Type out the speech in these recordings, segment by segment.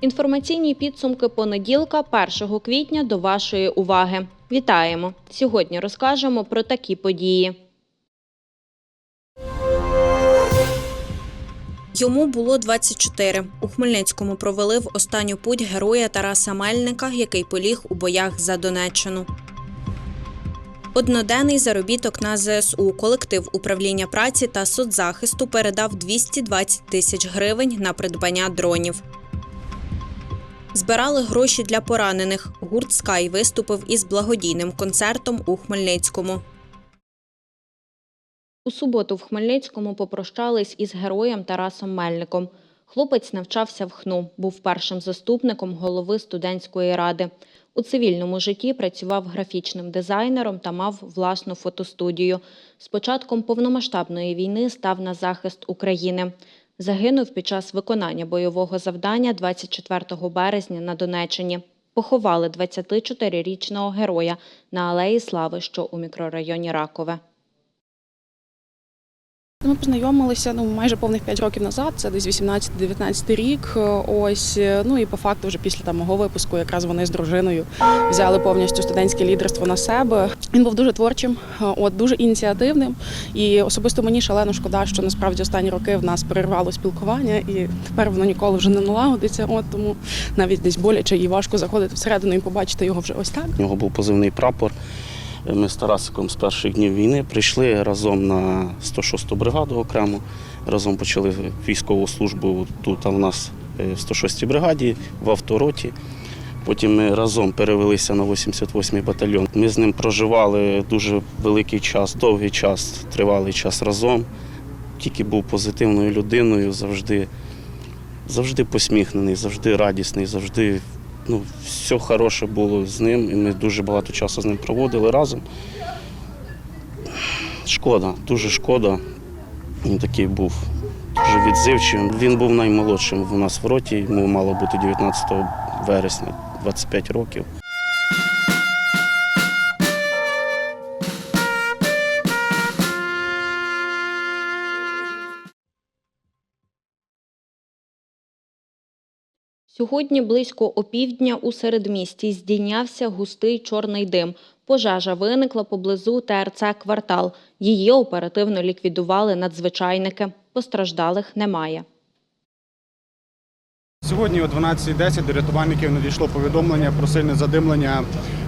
Інформаційні підсумки понеділка, 1 квітня, до вашої уваги. Вітаємо! Сьогодні розкажемо про такі події. Йому було 24. У Хмельницькому провели в останню путь героя Тараса Мельника, який поліг у боях за Донеччину. Одноденний заробіток на ЗСУ. Колектив управління праці та соцзахисту передав 220 тисяч гривень на придбання дронів. Збирали гроші для поранених. Гурт Скай виступив із благодійним концертом у Хмельницькому. У суботу в Хмельницькому попрощались із героєм Тарасом Мельником. Хлопець навчався в ХНУ, був першим заступником голови студентської ради. У цивільному житті працював графічним дизайнером та мав власну фотостудію. З початком повномасштабної війни став на захист України. Загинув під час виконання бойового завдання 24 березня на Донеччині. Поховали 24-річного героя на Алеї Слави, що у мікрорайоні Ракове. Ми познайомилися ну майже повних 5 років назад. Це десь 18-19 рік. Ось ну і по факту, вже після там мого випуску, якраз вони з дружиною взяли повністю студентське лідерство на себе. Він був дуже творчим, от дуже ініціативним. І особисто мені шалено шкода, що насправді останні роки в нас перервало спілкування, і тепер воно ніколи вже не налагодиться. От тому навіть десь боляче і важко заходити всередину і побачити його вже ось так. У нього був позивний прапор. Ми з Тарасиком з перших днів війни прийшли разом на 106-ту бригаду окремо. Разом почали військову службу тут а в нас е, в 106-й бригаді, в автороті. Потім ми разом перевелися на 88-й батальйон. Ми з ним проживали дуже великий час, довгий час, тривалий час разом. Тільки був позитивною людиною, завжди, завжди посміхнений, завжди радісний, завжди ну, все хороше було з ним, і ми дуже багато часу з ним проводили разом. Шкода, дуже шкода. Він такий був дуже відзивчим. Він був наймолодшим у нас в роті, йому мало бути 19 вересня, 25 років. Сьогодні близько опівдня у середмісті здійнявся густий чорний дим. Пожежа виникла поблизу ТРЦ «Квартал». Її оперативно ліквідували надзвичайники. Постраждалих немає. Сьогодні о 12.10 до рятувальників надійшло повідомлення про сильне задимлення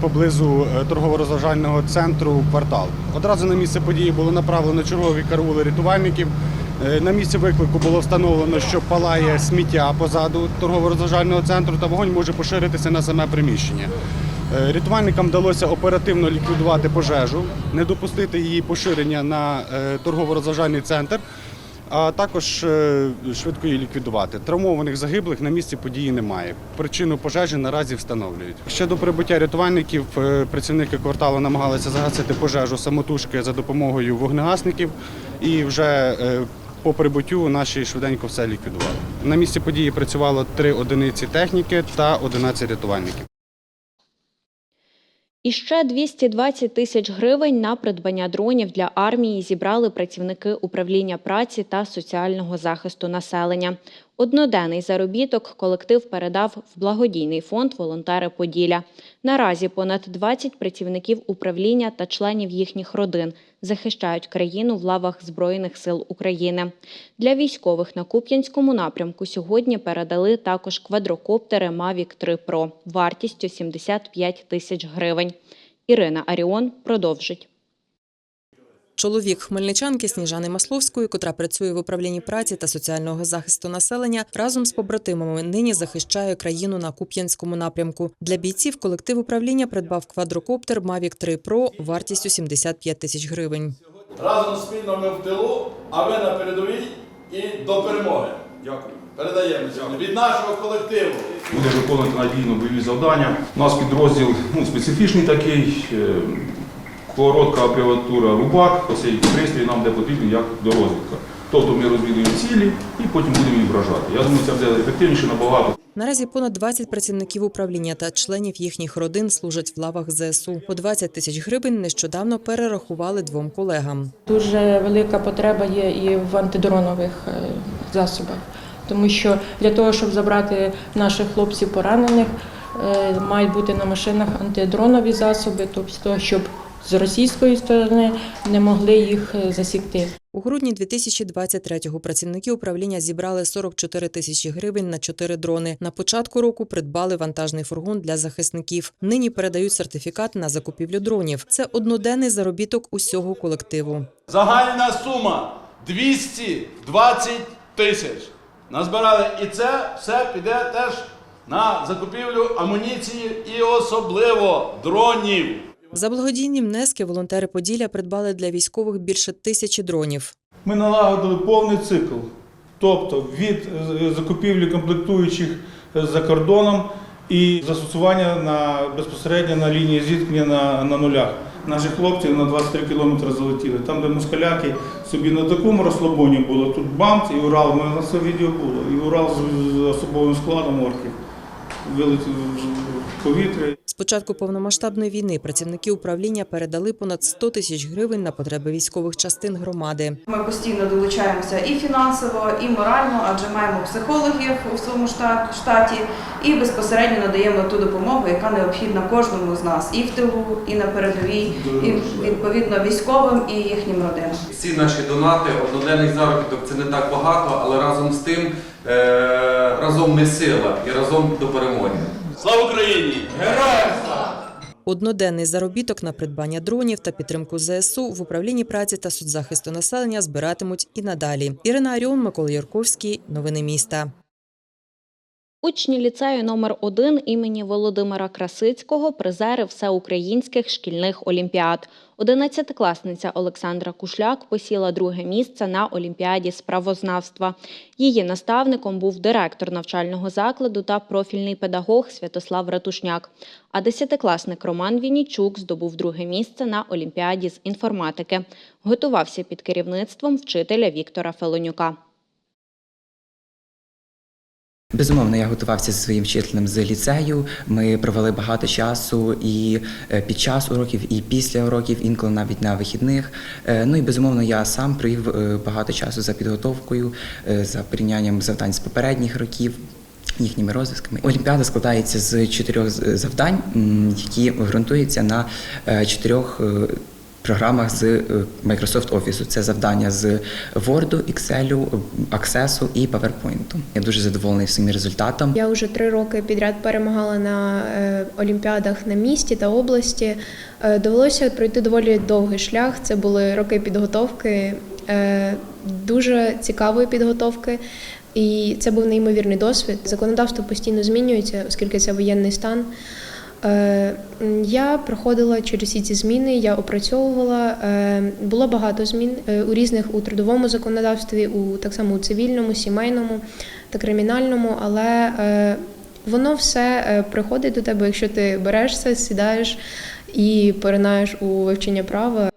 поблизу е, торгово-розважального центру квартал. Одразу на місце події було направлено чергові караули рятувальників. Е, На місці виклику було встановлено, що палає сміття позаду торгово-розважального центру та вогонь може поширитися на саме приміщення. Е, Рятувальникам вдалося оперативно ліквідувати пожежу, не допустити її поширення на е, торгово-розважальний центр а також швидко її ліквідувати. Травмованих загиблих на місці події немає. Причину пожежі наразі встановлюють. Ще до прибуття рятувальників працівники кварталу намагалися загасити пожежу самотужки за допомогою вогнегасників і вже по прибуттю наші швиденько все ліквідували. На місці події працювало три одиниці техніки та 11 рятувальників. І ще 220 тисяч гривень на придбання дронів для армії зібрали працівники управління праці та соціального захисту населення. Одноденний заробіток колектив передав в благодійний фонд Волонтери Поділля. Наразі понад 20 працівників управління та членів їхніх родин захищають країну в лавах Збройних сил України. Для військових на Куп'янському напрямку сьогодні передали також квадрокоптери Mavic 3 Pro вартістю 75 тисяч гривень. Ірина Аріон продовжить. Чоловік хмельничанки Сніжани Масловської, котра працює в управлінні праці та соціального захисту населення, разом з побратимами нині захищає країну на Куп'янському напрямку. Для бійців колектив управління придбав квадрокоптер Mavic 3 Pro вартістю 75 тисяч гривень. Разом спільно ми в тилу, а ви на передовій і до перемоги. Дякую. Передаємо від нашого колективу. буде виконувати надійно бойові завдання. У нас підрозділ ну, специфічний такий, е, коротка абревіатура Рубак. Оцей пристрій нам де потрібен як до розвідка. Тобто ми розвідуємо цілі і потім будемо їх вражати. Я думаю, це буде ефективніше набагато. Наразі понад 20 працівників управління та членів їхніх родин служать в лавах ЗСУ. По 20 тисяч гривень нещодавно перерахували двом колегам. Дуже велика потреба є і в антидронових е, засобах, тому що для того, щоб забрати наших хлопців поранених, е, мають бути на машинах антидронові засоби, тобто щоб з російської сторони не могли їх е, засікти. У грудні 2023-го працівники управління зібрали 44 тисячі гривень на 4 дрони. На початку року придбали вантажний фургон для захисників. Нині передають сертифікат на закупівлю дронів. Це одноденний заробіток усього колективу. Загальна сума 220 тисяч. Назбирали і це все піде теж на закупівлю амуніції і особливо дронів. За благодійні внески волонтери Поділля придбали для військових більше тисячі дронів. Ми налагодили повний цикл, тобто від е, закупівлі комплектуючих е, за кордоном і застосування на безпосередньо на лінії зіткнення на, на нулях. Наші хлопці на 23 кілометри залетіли. Там, де москаляки собі на такому розслабоні було, тут бамц і Урал, мене на це відео було, і Урал з особовим складом орків вилетів в повітря. Початку повномасштабної війни працівники управління передали понад 100 тисяч гривень на потреби військових частин громади. Ми постійно долучаємося і фінансово, і морально, адже маємо психологів у своєму шта- штаті, і безпосередньо надаємо ту допомогу, яка необхідна кожному з нас і в тилу, і на передовій, і відповідно військовим і їхнім родинам. Всі наші донати, одноденний заробіток це не так багато, але разом з тим е, разом ми сила і разом до перемоги. Слава Україні! Героям слава! Одноденний заробіток на придбання дронів та підтримку ЗСУ в управлінні праці та соцзахисту населення збиратимуть і надалі. Ірина Аріон, Микола Юрковський. Новини міста. Учні ліцею номер 1 імені Володимира Красицького призери всеукраїнських шкільних олімпіад. Одинадцятикласниця Олександра Кушляк посіла друге місце на олімпіаді з правознавства. Її наставником був директор навчального закладу та профільний педагог Святослав Ратушняк. А десятикласник Роман Вінічук здобув друге місце на олімпіаді з інформатики. Готувався під керівництвом вчителя Віктора Фелонюка. Безумовно, я готувався зі своїм вчителем з ліцею. Ми провели багато часу і е, під час уроків, і після уроків, інколи навіть на вихідних. Е, Ну і безумовно, я сам провів е, багато часу за підготовкою, за порівнянням завдань з попередніх років. Їхніми розв'язками Олімпіада складається з чотирьох завдань, які ґрунтуються на чотирьох програмах з е, Microsoft Office. Це завдання з Word, Excel, Access і PowerPoint. Я дуже задоволений своїм результатом. Я вже три роки підряд перемагала на е, олімпіадах на місті та області. Е, довелося пройти доволі довгий шлях. Це були роки підготовки, е, дуже цікавої підготовки. І це був неймовірний досвід. Законодавство постійно змінюється, оскільки це воєнний стан. Е, Я проходила через ці зміни, я опрацьовувала. Е, Було багато змін е, у різних у трудовому законодавстві, у так само у цивільному, сімейному та кримінальному, але воно все приходить до тебе, якщо ти берешся, сідаєш і поринаєш у вивчення права.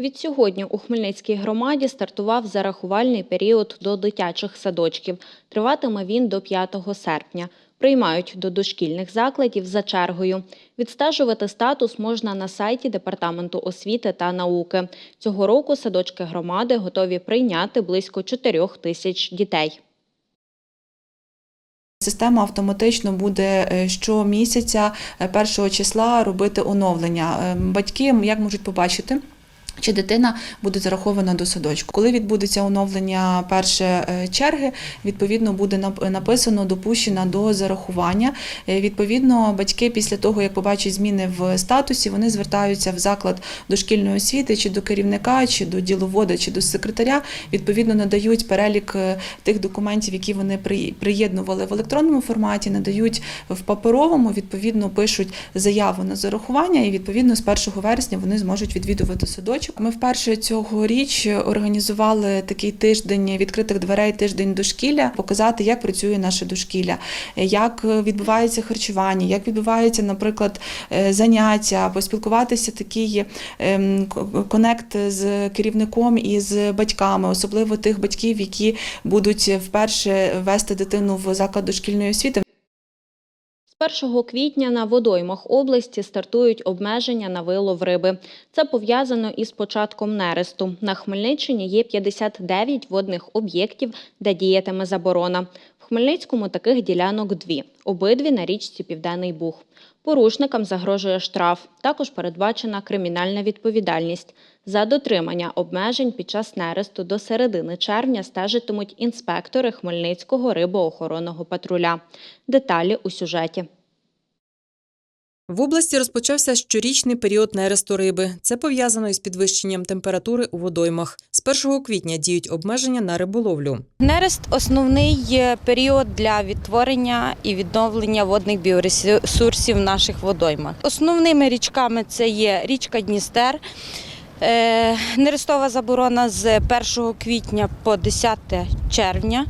Відсьогодні у Хмельницькій громаді стартував зарахувальний період до дитячих садочків. Триватиме він до 5 серпня. Приймають до дошкільних закладів за чергою. Відстежувати статус можна на сайті Департаменту освіти та науки. Цього року садочки громади готові прийняти близько 4 тисяч дітей. Система автоматично буде е, щомісяця е, першого числа робити оновлення. Е, Батьки як можуть побачити. Чи дитина буде зарахована до садочку? Коли відбудеться оновлення перше е, черги, відповідно буде нап- написано допущена до зарахування. Е, Відповідно, батьки після того, як побачать зміни в статусі, вони звертаються в заклад дошкільної освіти, чи до керівника, чи до діловода, чи до секретаря. Відповідно, надають перелік е, тих документів, які вони при- приєднували в електронному форматі, надають в паперовому. Відповідно, пишуть заяву на зарахування, і відповідно з 1 вересня вони зможуть відвідувати садочки. Садочок. Ми вперше цьогоріч організували такий тиждень відкритих дверей, тиждень дошкілля, показати, як працює наше дошкілля, як відбувається харчування, як відбувається, наприклад, е, заняття, поспілкуватися такий ем, конект з керівником і з батьками, особливо тих батьків, які будуть вперше вести дитину в заклад дошкільної освіти. З 1 квітня на водоймах області стартують обмеження на вилов риби. Це пов'язано із початком нересту. На Хмельниччині є 59 водних об'єктів, де діятиме заборона. В Хмельницькому таких ділянок дві, обидві на річці Південний Буг. Порушникам загрожує штраф. Також передбачена кримінальна відповідальність. За дотримання обмежень під час нересту до середини червня стежитимуть інспектори Хмельницького рибоохоронного патруля. Деталі у сюжеті. В області розпочався щорічний період нересту риби. Це пов'язано із підвищенням температури у водоймах. З 1 квітня діють обмеження на риболовлю. Нерест основний е, період для відтворення і відновлення водних біоресурсів в наших водоймах. Основними річками це є річка Дністер. е, Нерестова заборона з 1 квітня по 10 червня.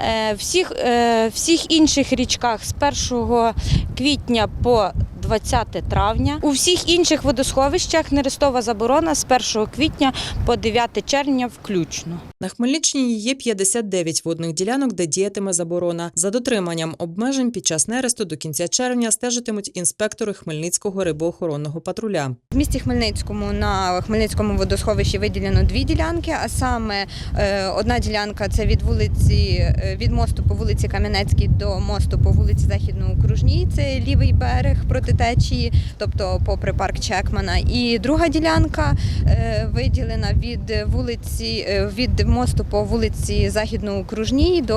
Е, Всіх, е, всіх інших річках з 1 квітня по 20 травня. У всіх інших водосховищах нерестова заборона з 1 квітня по 9 червня включно. На Хмельниччині є 59 водних ділянок, де діятиме заборона. За дотриманням обмежень під час нересту до кінця червня стежитимуть інспектори Хмельницького рибоохоронного патруля. В місті Хмельницькому на Хмельницькому водосховищі виділено дві ділянки, а саме е, одна ділянка це від вулиці е, від мосту по вулиці Кам'янецькій до мосту по вулиці Західноокружній. Це лівий берег проти течії, тобто попри парк Чекмана. І друга ділянка е, виділена від вулиці е, від мосту по вулиці Західноокружній до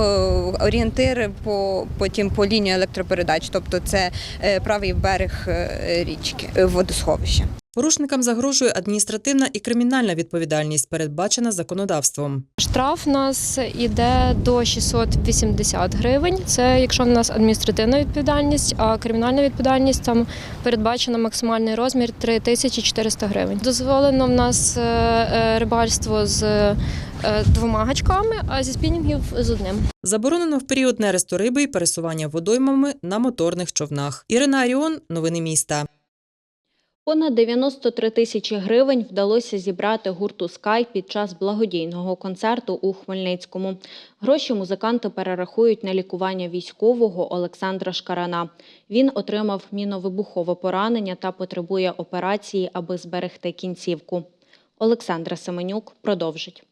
орієнтири по потім по лінії електропередач, тобто це е, правий берег річки водосховища. Порушникам загрожує адміністративна і кримінальна відповідальність, передбачена законодавством. Штраф у нас іде до 680 гривень. Це якщо в нас адміністративна відповідальність, а кримінальна відповідальність там передбачено максимальний розмір 3400 гривень. Дозволено в нас е, е, рибальство з е, двома гачками, а зі спінінгів з одним. Заборонено в період нересту риби і пересування водоймами на моторних човнах. Ірина Аріон, новини міста. Понад 93 тисячі гривень вдалося зібрати гурту Скай під час благодійного концерту у Хмельницькому. Гроші музиканти перерахують на лікування військового Олександра Шкарана. Він отримав міновибухове поранення та потребує операції, аби зберегти кінцівку. Олександра Семенюк продовжить.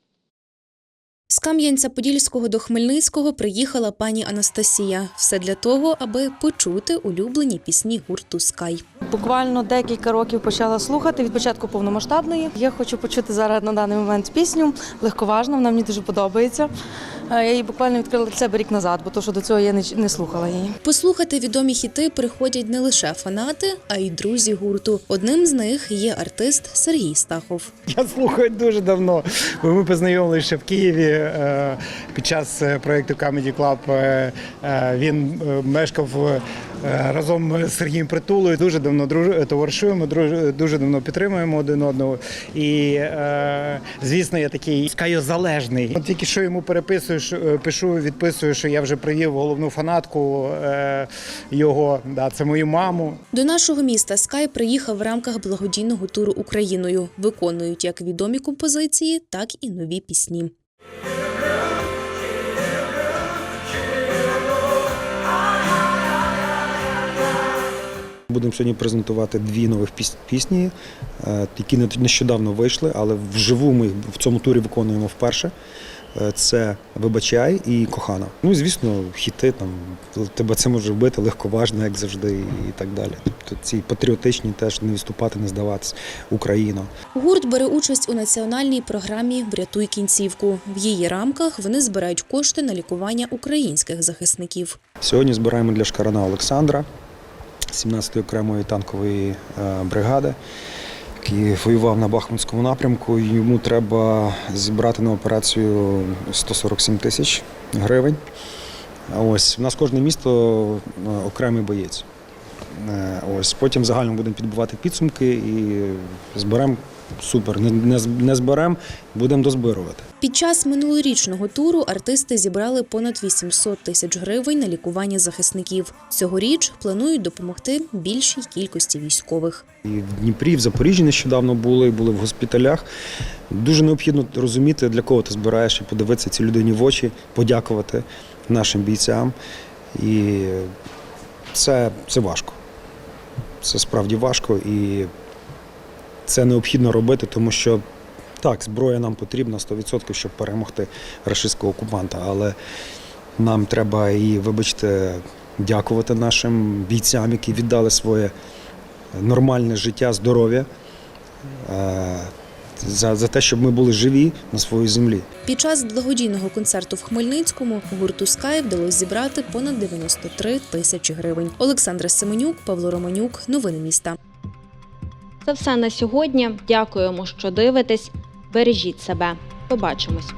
Кам'янця-Подільського до Хмельницького приїхала пані Анастасія. Все для того, аби почути улюблені пісні гурту Скай. Буквально декілька років почала слухати від початку повномасштабної. Я хочу почути зараз на даний момент пісню легковажно, вона мені дуже подобається. Е, Я її буквально відкрила для себе рік назад, бо то, що до цього я не, не слухала її. Послухати відомі хіти приходять не лише фанати, а й друзі гурту. Одним з них є артист Сергій Стахов. Я слухаю дуже давно. бо Ми познайомилися ще в Києві е, під час е, проєкту Comedy Club. Він мешкав разом з Сергієм Притулою. Дуже давно друж- товаришуємо, друж- дуже давно підтримуємо один одного. І, е, звісно, я такий скайозалежний. От тільки що йому переписую, е, пишу, відписую, що я вже привів головну фанатку е, його. Да, це мою маму. До нашого міста Скай приїхав в рамках благодійного туру Україною. Виконують як відомі композиції, так і нові пісні. Будемо сьогодні презентувати дві нових піс- пісні, е, які не- нещодавно вийшли, але вживу ми в цьому турі виконуємо вперше. Е, Це Вибачай і Кохана. Ну і звісно, хіти там тебе це може вбити легковажно, як завжди, і так далі. Тобто ці патріотичні теж не відступати, не здаватись. Україна. Гурт бере участь у національній програмі Врятуй кінцівку. В її рамках вони збирають кошти на лікування українських захисників. Сьогодні збираємо для Шкарана Олександра, 17-ї окремої танкової е, бригади, який воював на Бахмутському напрямку. Йому треба зібрати на операцію 147 тисяч гривень. Ось у нас кожне місто е, окремий боєць. Е, Ось потім загально будемо підбивати підсумки і зберемо супер. Не, не, не зберемо, будемо дозбирувати. Під час минулорічного туру артисти зібрали понад 800 тисяч гривень на лікування захисників. Цьогоріч планують допомогти більшій кількості військових. І в Дніпрі, і в Запоріжжі нещодавно були, були в госпіталях. Дуже необхідно розуміти, для кого ти збираєш, і подивитися цій людині в очі, подякувати нашим бійцям. І це, це важко. Це справді важко і це необхідно робити, тому що так, зброя нам потрібна 100%, щоб перемогти рашистського окупанта, але нам треба і, вибачте, дякувати нашим бійцям, які віддали своє нормальне життя, здоров'я е, за, за те, щоб ми були живі на своїй землі. Під час благодійного концерту в Хмельницькому гурту Скай вдалося зібрати понад 93 тисячі гривень. Олександра Семенюк, Павло Романюк. Новини міста. Це все на сьогодні. Дякуємо, що дивитесь. Бережіть себе. Побачимось.